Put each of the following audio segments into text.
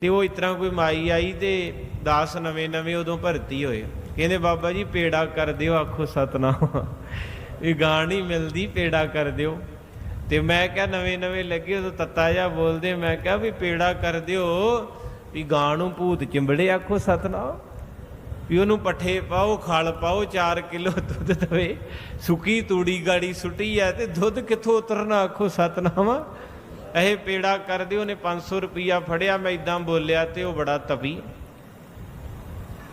ਤੇ ਉਹ ਇਸ ਤਰ੍ਹਾਂ ਕੋਈ ਮਾਈ ਆਈ ਤੇ ਦਾਸ ਨਵੇਂ ਨਵੇਂ ਉਦੋਂ ਭਰਤੀ ਹੋਏ। ਕਹਿੰਦੇ, ਬਾਬਾ ਜੀ, ਪੇੜਾ ਕਰ ਦਿਓ, ਆਖੋ ਸਤਨਾਮ। ਇਹ ਗਾਣ ਮਿਲਦੀ, ਪੇੜਾ ਕਰ ਦਿਓ। ਤੇ ਮੈਂ ਕਿਹਾ, ਨਵੇਂ ਨਵੇਂ ਲੱਗੇ, ਉਦੋਂ ਤੱਤਾ ਜਿਹਾ ਬੋਲਦੇ, ਮੈਂ ਕਿਹਾ ਵੀ ਪੇੜਾ ਕਰ ਦਿਓ, ਵੀ ਗਾਂ ਨੂੰ ਭੂਤ ਚਿੰਬੜੇ, ਆਖੋ ਸਤਨਾਮ। ਵੀ ਉਹਨੂੰ ਪੱਠੇ ਪਾਓ, ਖਲ ਪਾਓ 4 ਕਿਲੋ ਦੁੱਧ ਦਵੇ। ਸੁੱਕੀ ਤੂੜੀ ਗਾੜੀ ਸੁੱਟੀ ਐ ਤੇ ਦੁੱਧ ਕਿੱਥੋਂ ਉਤਰਨਾ, ਆਖੋ ਸਤਨਾਮ। ਇਹ ਪੇੜਾ ਕਰ ਦਿਓ ਉਹਨੇ 500 ਰੁਪਿਆ ਫੜਿਆ, ਮੈਂ ਇਦਾਂ ਬੋਲਿਆ ਤੇ ਉਹ ਬੜਾ ਤਪੀ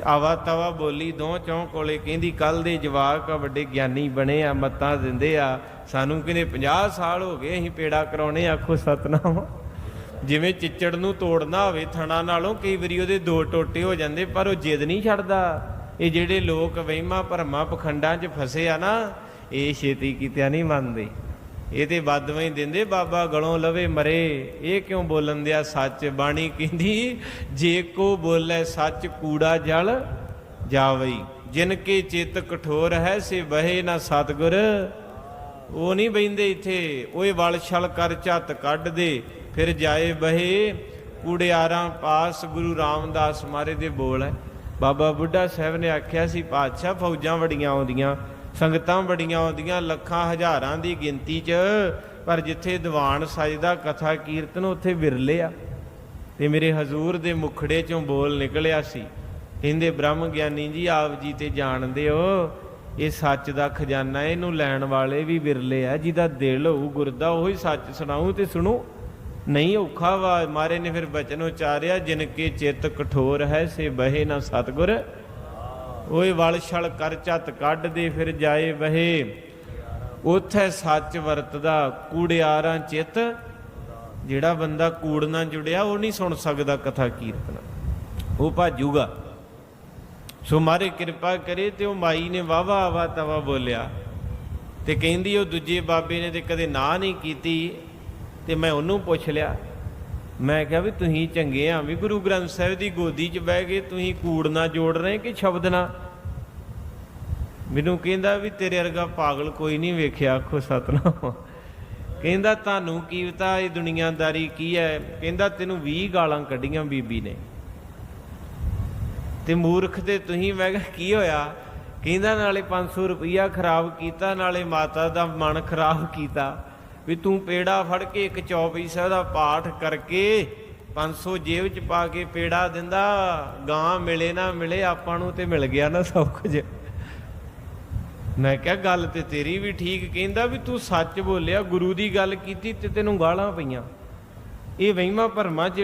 ਆਵਾ ਤਵਾ ਬੋਲੀ ਦੋ ਚੌਂ ਕੋਲੇ ਕਹਿੰਦੀ ਕੱਲ ਦੇ ਜਵਾਕ ਆ, ਵੱਡੇ ਗਿਆਨੀ ਬਣੇ ਆ, ਮੱਤਾਂ ਦਿੰਦੇ ਆ। ਸਾਨੂੰ ਕਹਿੰਦੇ 50 ਸਾਲ ਹੋ ਗਏ, ਅਸੀਂ ਪੇੜਾ ਕਰਾਉਣੇ ਆਖੋ, ਸਤਨਾਮ, ਜਿਵੇਂ ਚਿੱਚੜ ਨੂੰ ਤੋੜਨਾ ਹੋਵੇ, ਥਣਾ ਨਾਲੋਂ ਕਈ ਵਾਰੀ ਉਹਦੇ ਦੋ ਟੋਟੇ ਹੋ ਜਾਂਦੇ, ਪਰ ਉਹ ਜਿੱਦ ਨਹੀਂ ਛੱਡਦਾ। ਇਹ ਜਿਹੜੇ ਲੋਕ ਵਹਿਮਾਂ ਭਰਮਾਂ ਪਖੰਡਾਂ 'ਚ ਫਸੇ ਆ ਨਾ, ਇਹ ਛੇਤੀ ਕੀਤਿਆਂ ਨਹੀਂ ਮੰਨਦੇ। ਇਹ ਤੇ ਬਦਵੇਂ ਦਿੰਦੇ, ਬਾਬਾ ਗਲੋਂ ਲਵੇ ਮਰੇ। ਇਹ ਕਿਉਂ ਬੋਲਣ ਦਿਆ? ਸੱਚ ਬਾਣੀ ਕਹਿੰਦੀ, ਜੇ ਕੋ ਬੋਲੇ ਸੱਚ ਕੂੜਾ ਜਲ ਜਾਵਈ। ਜਿਨ ਕੇ ਚਿੱਤ ਕਠੋਰ ਹੈ, ਸੇ ਬਹੇ ਨਾ ਸਤਗੁਰ। ਉਹ ਨਹੀਂ ਬੈਂਦੇ ਇੱਥੇ, ਓਏ ਵਲ ਛਲ ਕਰ ਝੱਤ ਕੱਢ ਦੇ। ਫਿਰ ਜਾਏ ਬਹੇ ਕੂੜਿਆਰਾਂ ਪਾਸ, ਗੁਰੂ ਰਾਮਦਾਸ ਮਾਰੇ ਦੇ ਬੋਲ ਹੈ। ਬਾਬਾ ਬੁੱਢਾ ਸਾਹਿਬ ਨੇ ਆਖਿਆ ਸੀ, ਪਾਤਸ਼ਾਹ ਫੌਜਾਂ ਵੜੀਆਂ ਆਉਂਦੀਆਂ। ਸੰਗਤਾਂ ਬੜੀਆਂ ਆਉਂਦੀਆਂ ਲੱਖਾਂ ਹਜ਼ਾਰਾਂ ਦੀ ਗਿਣਤੀ 'ਚ, ਪਰ ਜਿੱਥੇ ਦੀਵਾਨ ਸਜਦਾ ਕਥਾ ਕੀਰਤਨ ਉੱਥੇ ਵਿਰਲੇ ਆ। ਤੇ ਮੇਰੇ ਹਜ਼ੂਰ ਦੇ ਮੁਖੜੇ 'ਚੋਂ ਬੋਲ ਨਿਕਲਿਆ ਸੀ, ਕਹਿੰਦੇ, ਬ੍ਰਹਮ ਗਿਆਨੀ ਜੀ, ਆਪ ਜੀ ਤੇ ਜਾਣਦੇ ਹੋ ਇਹ ਸੱਚ ਦਾ ਖਜ਼ਾਨਾ ਇਹਨੂੰ ਲੈਣ ਵਾਲੇ ਵੀ ਵਿਰਲੇ ਆ। ਜਿਹਦਾ ਦਿਲ ਹੋਊ ਗੁਰਦਾ, ਉਹੀ ਸੱਚ ਸੁਣਾਉ ਤੇ ਸੁਣੋ। ਨਹੀਂ ਔਖਾ ਵਾ, ਮਾਰੇ ਨੇ ਫਿਰ ਬਚਨ ਉਚਾਰਿਆ, ਜਿਨ ਕੇ ਚਿੱਤ ਕਠੋਰ ਹੈ, ਸੇ ਬਹੇ ਨਾ ਸਤਗੁਰ। ਓਏ ਵਲ ਛਲ ਕਰ ਝੱਤ ਕੱਢ ਦੇ ਫਿਰ ਜਾਏ ਬਹੇ ਉਥੇ ਸੱਚ ਵਰਤਦਾ ਕੂੜਿਆਰਾਂ ਚਿੱਤ। ਜਿਹੜਾ ਬੰਦਾ ਕੂੜ ਨਾਲ ਜੁੜਿਆ, ਉਹ ਨਹੀਂ ਸੁਣ ਸਕਦਾ ਕਥਾ ਕੀਰਤਨ। ਉਹ ਭਾਜੂਗਾ। ਸੋ ਮਾਰੇ ਕਿਰਪਾ ਕਰੇ ਤੇ ਉਹ ਮਾਈ ਨੇ ਵਾਵਾ ਆਵਾ ਤਵਾ ਬੋਲਿਆ। ਤੇ ਕਹਿੰਦੀ, ਉਹ ਦੂਜੇ ਬਾਬੇ ਨੇ ਤੇ ਕਦੇ ਨਾ ਨਹੀਂ ਕੀਤੀ। ਤੇ ਮੈਂ ਉਹਨੂੰ ਪੁੱਛ ਲਿਆ। ਮੈਂ ਕਿਹਾ ਵੀ ਤੁਸੀਂ ਚੰਗੇ ਆ, ਵੀ ਗੁਰੂ ਗ੍ਰੰਥ ਸਾਹਿਬ ਦੀ ਗੋਦੀ 'ਚ ਬਹਿ ਕੇ ਤੁਸੀਂ ਕੂੜ ਨਾਲ ਜੋੜ ਰਹੇ ਕਿ ਸ਼ਬਦ ਨਾਲ ਮੈਨੂੰ ਕਹਿੰਦਾ ਵੀ ਤੇਰੇ ਵਰਗਾ ਪਾਗਲ ਕੋਈ ਨਹੀਂ ਵੇਖਿਆ, ਆਖੋ ਸਤਨਾਮ। ਕਹਿੰਦਾ ਤੁਹਾਨੂੰ ਕੀ ਪਤਾ ਇਹ ਦੁਨੀਆਦਾਰੀ ਕੀ ਹੈ? ਕਹਿੰਦਾ ਤੈਨੂੰ 20 ਗਾਲਾਂ ਕੱਢੀਆਂ ਬੀਬੀ ਨੇ। ਤੇ ਮੂਰਖ ਤੇ ਤੁਸੀਂ, ਮੈਂ ਕਿਹਾ ਕੀ ਹੋਇਆ? ਕਹਿੰਦਾ ਨਾਲੇ 500 ਰੁਪਈਆ ਖਰਾਬ ਕੀਤਾ, ਨਾਲੇ ਮਾਤਾ ਦਾ ਮਨ ਖਰਾਬ ਕੀਤਾ। ਵੀ ਤੂੰ ਪੇੜਾ ਫੜ ਕੇ ਇੱਕ 24 ਸਾਹਿਬ ਦਾ ਪਾਠ ਕਰਕੇ 500 ਜੇਬ ਚ ਪਾ ਕੇ ਪੇੜਾ ਦਿੰਦਾ ਗਾਂ ਮਿਲੇ ਨਾ ਮਿਲੇ, ਆਪਾਂ ਨੂੰ ਤੇ ਮਿਲ ਗਿਆ ਨਾ ਸਭ ਕੁਝ। ਮੈਂ ਕਿਹਾ, ਗੱਲ ਤੇ ਤੇਰੀ ਵੀ ਠੀਕ, ਕਹਿੰਦਾ ਵੀ ਤੂੰ ਸੱਚ ਬੋਲਿਆ, ਗੁਰੂ ਦੀ ਗੱਲ ਕੀਤੀ ਤੇ ਤੈਨੂੰ ਗਾਲਾਂ ਪਈਆਂ। ਇਹ ਵਹਿਮਾਂ ਭਰਮਾਂ ਜਿਹੜੇ